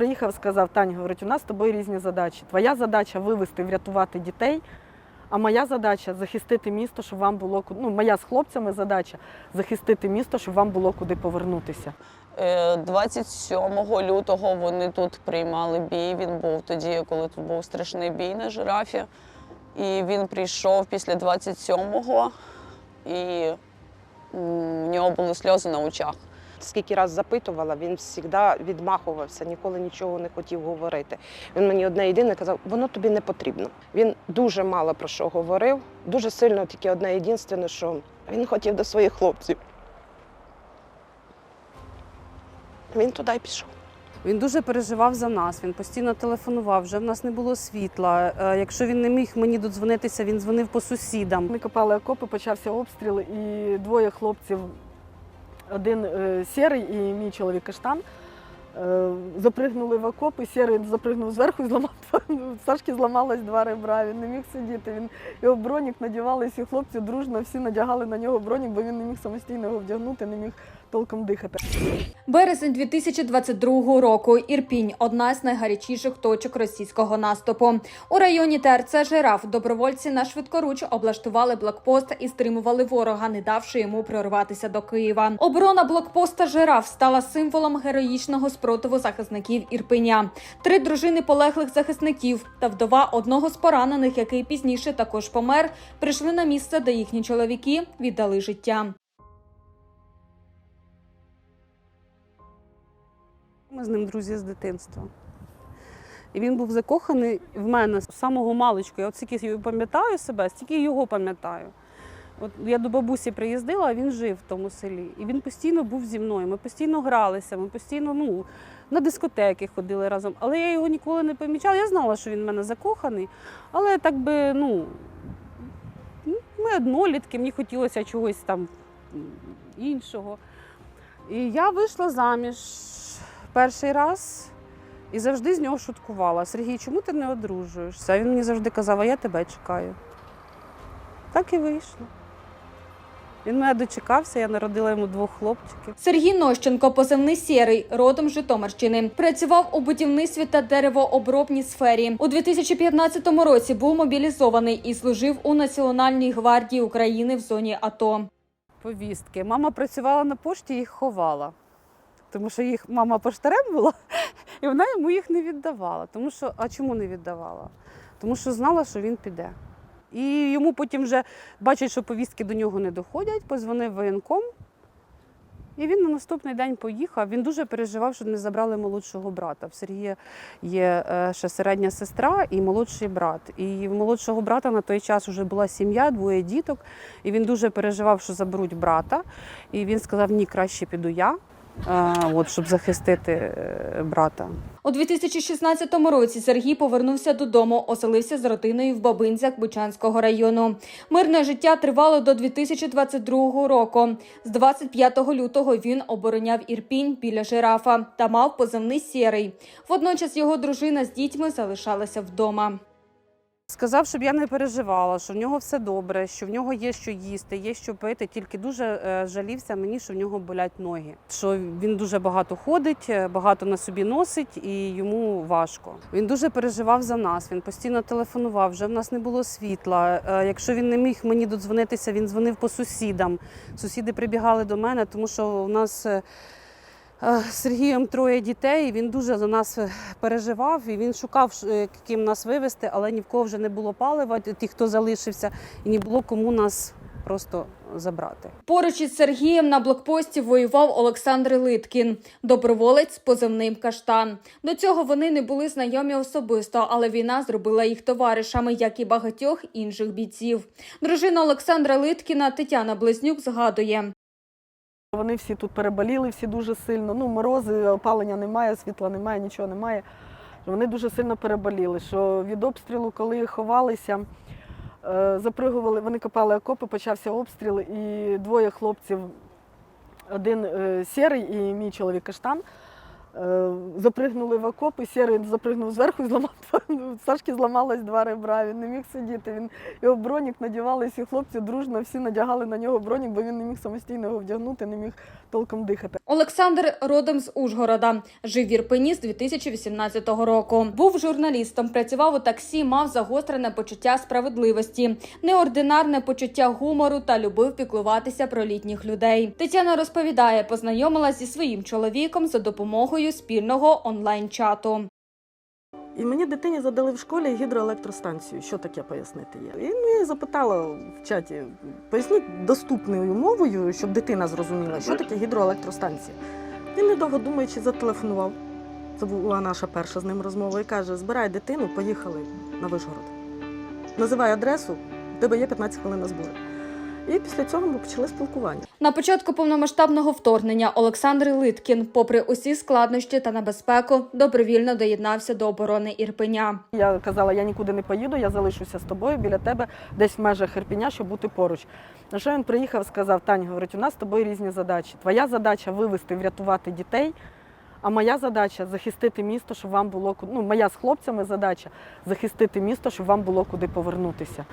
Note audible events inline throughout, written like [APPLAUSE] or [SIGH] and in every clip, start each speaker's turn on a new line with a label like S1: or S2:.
S1: приїхав, сказав, Тань, говорить, у нас з тобою різні задачі. Твоя задача вивести, врятувати дітей. А моя задача захистити місто, щоб вам було ну, моя з хлопцями задача захистити місто, щоб вам було куди повернутися.
S2: Е, 27 лютого вони тут приймали бій. Він був тоді, коли тут був страшний бій на жирафі. І він прийшов після 27-го, і в нього були сльози на очах.
S3: Скільки раз запитувала, він завжди відмахувався, ніколи нічого не хотів говорити. Він мені одне єдине казав, воно тобі не потрібно. Він дуже мало про що говорив, дуже сильно тільки одне єдине, що він хотів до своїх хлопців. Він туди й пішов.
S4: Він дуже переживав за нас. Він постійно телефонував. Вже в нас не було світла. Е, Якщо він не міг мені додзвонитися, він дзвонив по сусідам.
S1: Ми копали окопи, почався обстріл, і двоє хлопців, один е, сірий і мій чоловік каштан, е, запригнули в окоп, і сірий запригнув зверху і зламав [LAUGHS] Сашки зламалось два ребра. Він не міг сидіти. Він його бронік надівали, всі хлопці дружно всі надягали на нього бронік, бо він не міг самостійно його вдягнути, не міг толком дихати.
S5: Березень 2022 року. Ірпінь одна з найгарячіших точок російського наступу. У районі ТРЦ Жираф добровольці на швидкоруч облаштували блокпост і стримували ворога, не давши йому прорватися до Києва. Оборона блокпоста Жираф стала символом героїчного спротиву захисників Ірпеня. Три дружини полеглих захисників та вдова одного з поранених, який пізніше також помер, прийшли на місце, де їхні чоловіки віддали життя.
S4: Ми з ним друзі з дитинства. І він був закоханий в мене з самого маличку. Я от скільки його пам'ятаю себе, стільки його пам'ятаю. От я до бабусі приїздила, а він жив в тому селі. І він постійно був зі мною. Ми постійно гралися, ми постійно ну, на дискотеки ходили разом. Але я його ніколи не помічала. Я знала, що він в мене закоханий, але так би, ну, ми однолітки, мені хотілося чогось там іншого. І я вийшла заміж перший раз і завжди з нього шуткувала. Сергій, чому ти не одружуєшся? А він мені завжди казав, а я тебе чекаю. Так і вийшло. Він мене дочекався, я народила йому двох хлопчиків.
S5: Сергій Нощенко, позивний сірий, родом з Житомирщини. Працював у будівництві та деревообробній сфері. У 2015 році був мобілізований і служив у Національній гвардії України в зоні АТО.
S4: Повістки. Мама працювала на пошті і їх ховала. Тому що їх мама поштарем була, [LAUGHS] і вона йому їх не віддавала. Тому що, а чому не віддавала? Тому що знала, що він піде. І йому потім вже бачать, що повістки до нього не доходять, позвонив воєнком. І він на наступний день поїхав. Він дуже переживав, що не забрали молодшого брата. В Сергія є е, ще середня сестра і молодший брат. І в молодшого брата на той час вже була сім'я, двоє діток. І він дуже переживав, що заберуть брата. І він сказав: ні, краще піду я, от, щоб захистити е, брата.
S5: У 2016 році Сергій повернувся додому, оселився з родиною в Бабинцях Бучанського району. Мирне життя тривало до 2022 року. З 25 лютого він обороняв Ірпінь біля жирафа та мав позивний сірий. Водночас його дружина з дітьми залишалася вдома.
S4: Сказав, щоб я не переживала, що в нього все добре, що в нього є що їсти, є що пити. Тільки дуже е, жалівся мені, що в нього болять ноги. Що він дуже багато ходить, е, багато на собі носить, і йому важко. Він дуже переживав за нас. Він постійно телефонував. Вже в нас не було світла. Е, Якщо він не міг мені додзвонитися, він дзвонив по сусідам. Сусіди прибігали до мене, тому що у нас. Е, Сергієм троє дітей. Він дуже за нас е, переживав і він шукав, е, ким нас вивезти, але ні в кого вже не було палива, ті, хто залишився, і не було кому нас просто забрати.
S5: Поруч із Сергієм на блокпості воював Олександр Литкін, доброволець з позивним Каштан. До цього вони не були знайомі особисто, але війна зробила їх товаришами, як і багатьох інших бійців. Дружина Олександра Литкіна Тетяна Близнюк згадує.
S1: Вони всі тут переболіли, всі дуже сильно. Ну, морози, опалення немає, світла немає, нічого немає. Вони дуже сильно переболіли. Що від обстрілу, коли ховалися, е, запригували, вони копали окопи, почався обстріл, і двоє хлопців, один е, сірий і мій чоловік каштан, Запригнули в окоп, і сірий запригнув зверху і зламав Сашки зламалось два ребра. Він не міг сидіти. Він його бронік надягали, всі хлопці дружно всі надягали на нього бронік, бо він не міг самостійно його вдягнути, не міг толком дихати.
S5: Олександр родом з Ужгорода. Жив в Ірпені з 2018 року. Був журналістом, працював у таксі, мав загострене почуття справедливості, неординарне почуття гумору та любив піклуватися про літніх людей. Тетяна розповідає, познайомилась зі своїм чоловіком за допомогою спільного онлайн-чату.
S1: І мені дитині задали в школі гідроелектростанцію. Що таке пояснити є? І ну, я запитала в чаті, поясніть доступною мовою, щоб дитина зрозуміла, що таке гідроелектростанція. Він, недовго думаючи, зателефонував. Це була наша перша з ним розмова і каже: збирай дитину, поїхали на Вишгород. Називай адресу, в тебе є 15 хвилин на збори. І після цього ми почали спілкування.
S5: На початку повномасштабного вторгнення Олександр Литкін, попри усі складнощі та небезпеку, добровільно доєднався до оборони Ірпеня.
S1: Я казала, я нікуди не поїду, я залишуся з тобою біля тебе, десь в межах Ірпіня, щоб бути поруч. На що він приїхав, сказав: Тань, говорить, у нас з тобою різні задачі. Твоя задача вивести, врятувати дітей. А моя задача захистити місто, щоб вам було ну, моя з хлопцями задача захистити місто, щоб вам було куди повернутися.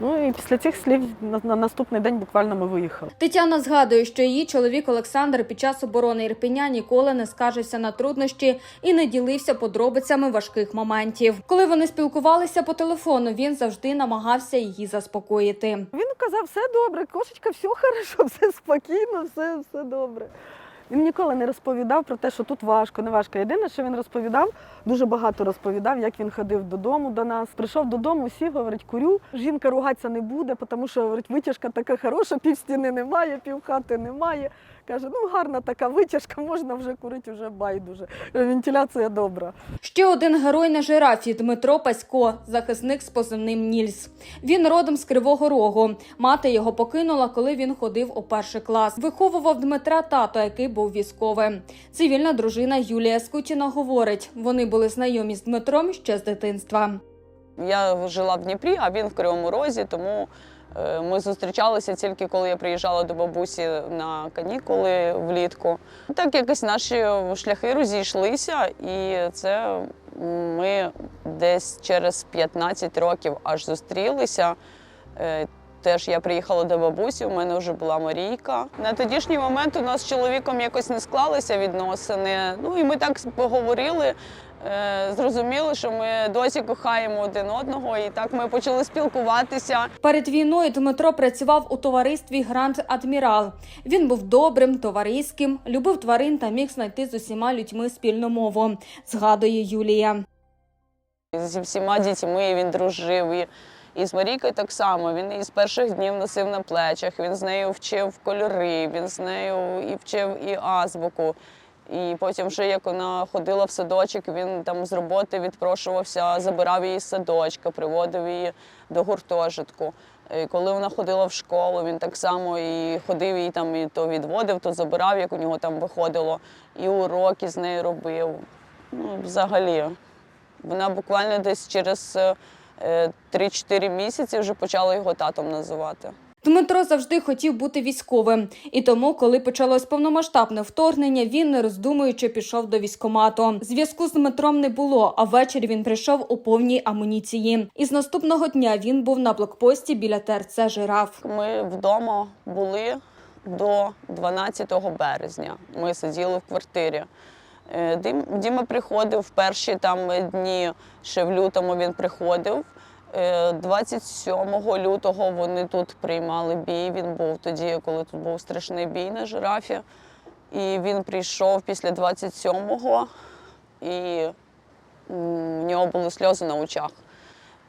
S1: Ну і після цих слів на, на наступний день буквально ми виїхали.
S5: Тетяна згадує, що її чоловік Олександр під час оборони Ірпеня ніколи не скаржився на труднощі і не ділився подробицями важких моментів. Коли вони спілкувалися по телефону, він завжди намагався її заспокоїти.
S1: Він казав, все добре, кошечка, все хорошо, [LAUGHS] все спокійно, все, все добре. Він ніколи не розповідав про те, що тут важко, не важко. Єдине, що він розповідав, дуже багато розповідав, як він ходив додому до нас. Прийшов додому, сів, говорить, курю. Жінка ругатися не буде, тому що говорить, витяжка така хороша, пів стіни немає, пів хати немає. Каже, ну гарна така витяжка, можна вже курити, вже байдуже. Вентиляція добра.
S5: Ще один герой на жирафі Дмитро Пасько, захисник з позивним Нільс. Він родом з Кривого Рогу. Мати його покинула, коли він ходив у перший клас. Виховував Дмитра тато, який був військовим. Цивільна дружина Юлія Скутіна говорить, вони були знайомі з Дмитром ще з дитинства.
S2: Я жила в Дніпрі, а він в Кривому Розі, тому ми зустрічалися тільки коли я приїжджала до бабусі на канікули влітку. Так якось наші шляхи розійшлися, і це ми десь через 15 років аж зустрілися. Е, Теж я приїхала до бабусі, у мене вже була Марійка. На тодішній момент у нас з чоловіком якось не склалися відносини. Ну і ми так поговорили. Е, Зрозуміли, що ми досі кохаємо один одного, і так ми почали спілкуватися.
S5: Перед війною Дмитро працював у товаристві Гранд Адмірал. Він був добрим, товариським, любив тварин та міг знайти з усіма людьми спільну мову, згадує Юлія.
S2: Зі всіма дітьми він дружив. І, і з Марійкою так само. Він її з перших днів носив на плечах. Він з нею вчив кольори, він з нею і вчив і азбуку. І потім, вже як вона ходила в садочок, він там з роботи відпрошувався, забирав її з садочка, приводив її до гуртожитку. І коли вона ходила в школу, він так само і ходив її там, і то відводив, то забирав, як у нього там виходило, і уроки з нею робив. Ну, взагалі. Вона буквально десь через е, 3-4 місяці вже почала його татом називати.
S5: Дмитро завжди хотів бути військовим, і тому, коли почалось повномасштабне вторгнення, він не роздумуючи пішов до військомату. Зв'язку з Дмитром не було, а ввечері він прийшов у повній амуніції. І з наступного дня він був на блокпості біля ТРЦ Жираф.
S2: Ми вдома були до 12 березня. Ми сиділи в квартирі. Е, Діма приходив в перші там дні, ще в лютому він приходив. Е, 27 лютого вони тут приймали бій. Він був тоді, коли тут був страшний бій на жирафі. І він прийшов після 27-го, і в нього були сльози на очах.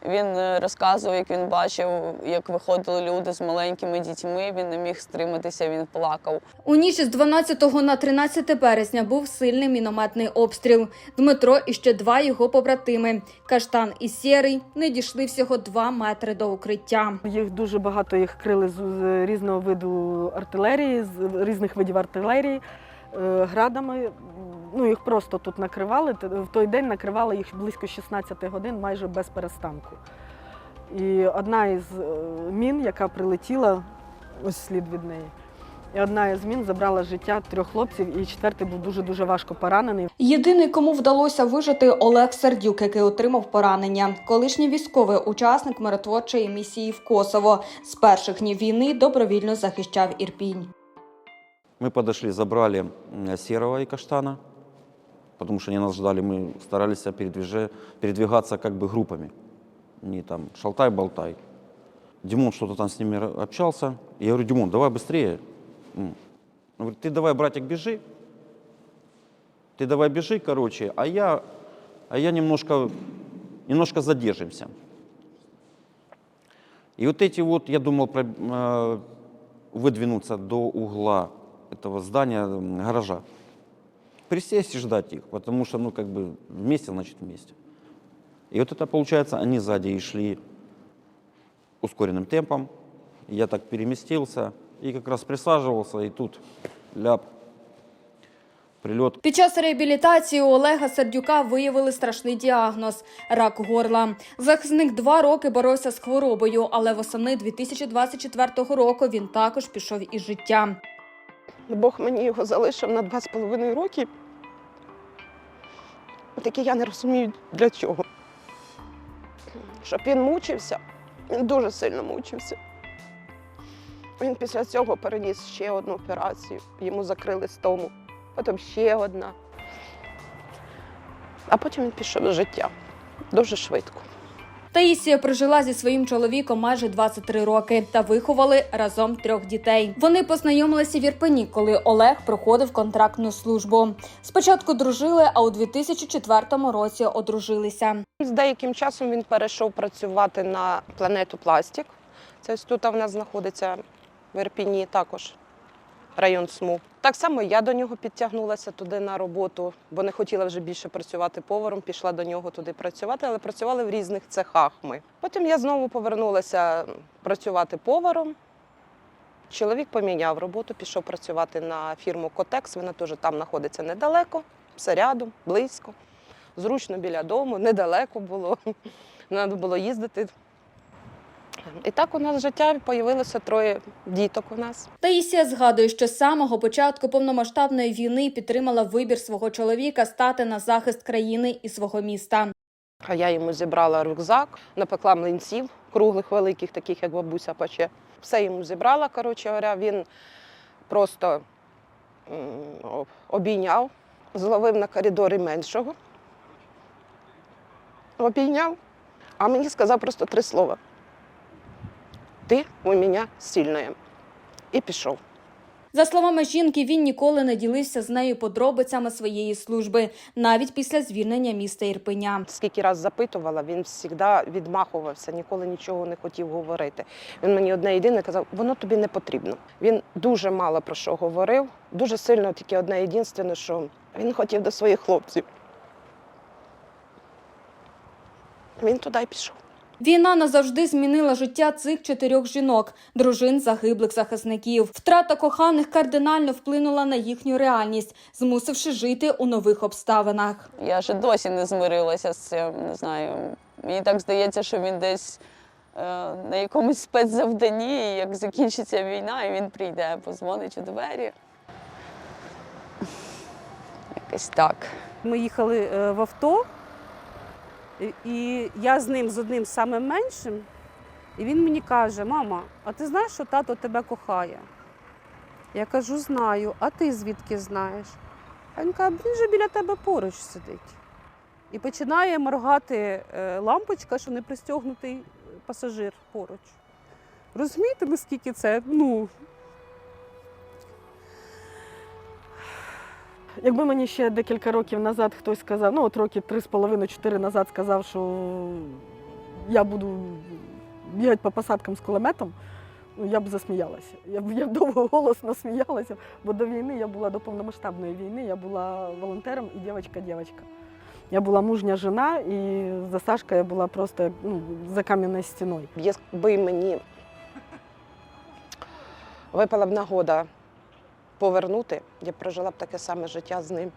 S2: Він е, розказував, як він бачив, як виходили люди з маленькими дітьми. Він не міг стриматися, він плакав.
S5: У ніч з 12 на 13 березня був сильний мінометний обстріл. Дмитро і ще два його побратими Каштан і Сєрий не дійшли всього два метри до укриття.
S1: Їх дуже багато їх крили з, різного виду артилерії, з різних видів артилерії, е, градами. Ну, їх просто тут накривали. В той день накривали їх близько 16 годин майже без перестанку. І одна із е, мін, яка прилетіла, ось слід від неї, І одна із змін забрала життя трьох хлопців, і четвертий був дуже-дуже важко поранений.
S5: Єдиний, кому вдалося вижити, Олег Сердюк, який отримав поранення. Колишній військовий учасник миротворчої місії в Косово. З перших днів війни добровільно захищав Ірпінь.
S6: Мы подошли, забрали м, Серого и Каштана, потому что они нас ждали. Мы старались передвигаться как бы группами. Не там шалтай-болтай. Димон что-то там с ними общался. Я говорю, Димон, давай быстрее. Он говорит, ты давай, братик, бежи. Ты давай бежи, короче, а я, а я немножко, немножко задержимся. И вот эти вот, я думал, про- э, выдвинуться до угла этого здания, гаража. Присесть и ждать их, потому что, ну, как бы, вместе, значит, вместе. И вот это, получается, они сзади и шли ускоренным темпом. Я так переместился и как раз присаживался, и тут ляп, прилет.
S5: Під час реабілітації у Олега Сердюка виявили страшний діагноз рак горла. Захисник два роки боровся з хворобою, але восени 2024 року він також пішов із життя.
S3: Бог мені його залишив на два з половиною роки. Таке я не розумію для чого. Щоб він мучився, він дуже сильно мучився. Він після цього переніс ще одну операцію. Йому закрили стому, потім ще одна. А потім він пішов з життя дуже швидко.
S5: Таїсія прожила зі своїм чоловіком майже 23 роки та виховали разом трьох дітей. Вони познайомилися в Ірпені, коли Олег проходив контрактну службу. Спочатку дружили, а у 2004 році одружилися.
S3: З деяким часом він перейшов працювати на планету Пластик. Це тут в нас знаходиться в Ірпіні також район СМУ. Так само я до нього підтягнулася туди на роботу, бо не хотіла вже більше працювати поваром, пішла до нього туди працювати, але працювали в різних цехах ми. Потім я знову повернулася працювати поваром. Чоловік поміняв роботу, пішов працювати на фірму Котекс. Вона теж там знаходиться недалеко, все рядом, близько зручно біля дому, недалеко було. [LAUGHS] Треба було їздити. І так у нас життя появилося троє діток у нас.
S5: Таїсія згадує, що з самого початку повномасштабної війни підтримала вибір свого чоловіка стати на захист країни і свого міста.
S3: А я йому зібрала рюкзак, напекла млинців, круглих, великих, таких, як бабуся пече. Все йому зібрала, коротше говоря, він просто обійняв, зловив на коридорі меншого. Обійняв, а мені сказав просто три слова. Ти у мене сильна. І пішов.
S5: За словами жінки, він ніколи не ділився з нею подробицями своєї служби, навіть після звільнення міста Ірпеня.
S3: Скільки раз запитувала, він завжди відмахувався, ніколи нічого не хотів говорити. Він мені одне єдине казав, воно тобі не потрібно. Він дуже мало про що говорив, дуже сильно тільки одне єдине, що він хотів до своїх хлопців. Він туди й пішов.
S5: Війна назавжди змінила життя цих чотирьох жінок, дружин загиблих захисників. Втрата коханих кардинально вплинула на їхню реальність, змусивши жити у нових обставинах.
S2: Я ще досі не змирилася з цим. Не знаю. Мені так здається, що він десь е, на якомусь спецзавданні, як закінчиться війна, і він прийде, позвонить у двері. Якось так.
S4: Ми їхали е, в авто, і- я з ним з одним самим меншим, і він мені каже: Мама, а ти знаєш, що тато тебе кохає? Я кажу, знаю, а ти звідки знаєш? А він каже, він же біля тебе поруч сидить. І починає моргати е, лампочка, що не пристягнутий пасажир поруч. Розумієте, наскільки це? Ну,
S1: Якби мені ще декілька років назад хтось сказав, ну от роки три з половиною, чотири назад сказав, що я буду бігати по посадкам з кулеметом, ну я б засміялася. Я б я довго голосно сміялася, бо до війни я була до повномасштабної війни, я була волонтером і дівчинка-дівчинка. Я була мужня жена, і за Сашка я була просто ну, за кам'яною стіною.
S3: Якби мені випала б нагода повернути, я прожила б таке саме життя з ним.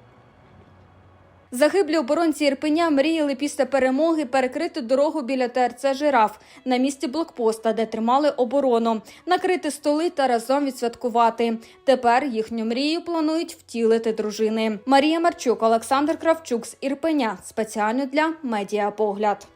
S5: Загиблі оборонці Ірпеня мріяли після перемоги перекрити дорогу біля ТРЦ Жираф на місці блокпоста, де тримали оборону, накрити столи та разом відсвяткувати. Тепер їхню мрію планують втілити дружини. Марія Марчук, Олександр Кравчук з Ірпеня спеціально для медіапогляд.